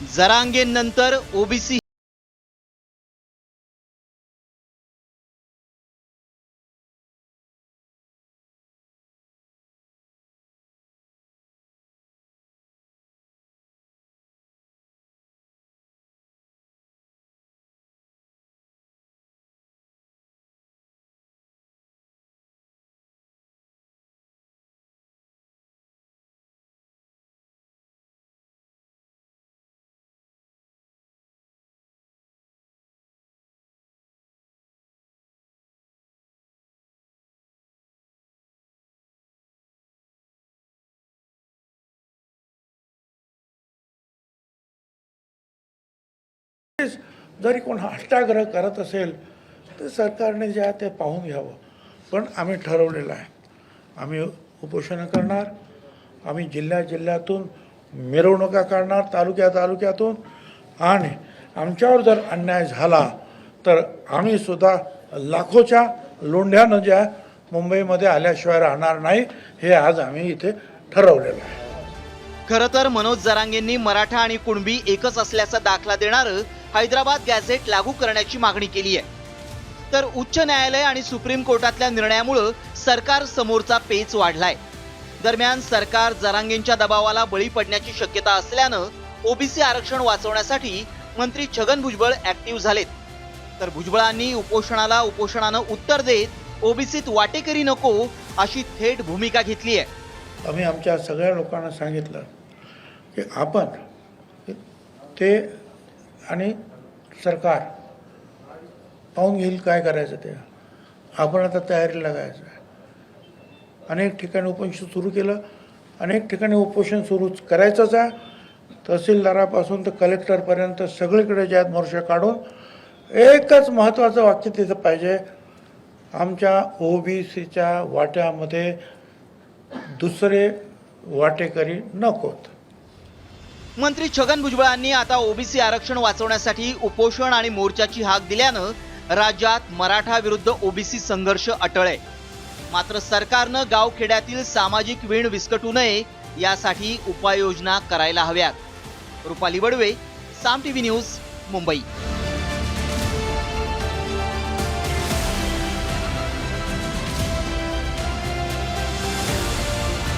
जरांगेनंतर OBC जरी कोण अष्टाग्रह करत असेल तर सरकारने जे आहे ते पाहून घ्यावं. पण आम्ही ठरवलेलं आहे. आम्ही उपोषणं करणार. आम्ही जिल्ह्या जिल्ह्यातून मिरवणुका काढणार तालुक्या तालुक्यातून. आणि आमच्यावर जर अन्याय झाला तर आम्ही सुद्धा लाखोच्या लोंढ्यानं ज्या मुंबईमध्ये आल्याशिवाय राहणार नाही हे आज आम्ही इथे ठरवलेलं आहे. खरं तर मनोज जरांगेंनी मराठा आणि कुणबी एकच असल्याचा दाखला देणारं हैदराबाद गॅझेट लागू करण्याची मागणी केली आहे. तर उच्च न्यायालय आणि सुप्रीम कोर्टातल्या निर्णयामुळं सरकार समोरचा पेच वाढलाय. दरम्यान सरकार जरांगेंच्या दबावाला बळी पडण्याची शक्यता असल्यानं ओबीसी आरक्षण वाचवण्यासाठी मंत्री छगन भुजबळ ऍक्टिव्ह झालेत. तर भुजबळांनी उपोषणाला उपोषणानं उत्तर देत ओबीसीत वाटेकरी नको अशी थेट भूमिका घेतली आहे. आम्ही आमच्या सगळ्या लोकांना सांगितलं की आपण ते आणि सरकार पाहून घेईल काय करायचं ते. आपण आता तयारीला लागायचं आहे. अनेक ठिकाणी उपोषण सुरू केलं. अनेक ठिकाणी उपोषण सुरू करायचंच आहे. तहसीलदारापासून तर कलेक्टरपर्यंत सगळीकडे जे आहेत काढून एकच महत्त्वाचं वाक्य तिथं पाहिजे. आमच्या ओ बी सीच्या वाट्यामध्ये दुसरे वाटेकरी नकोत. मंत्री छगन भुजबळांनी आता ओबीसी आरक्षण वाचवण्यासाठी उपोषण आणि मोर्चाची हाक दिल्यानं राज्यात मराठा विरुद्ध ओबीसी संघर्ष अटळ आहे मात्र सरकारनं गावखेड्यातील सामाजिक वीण विस्कटू नये यासाठी उपाययोजना करायला हव्यात. Rupali Badve Saam TV news Mumbai.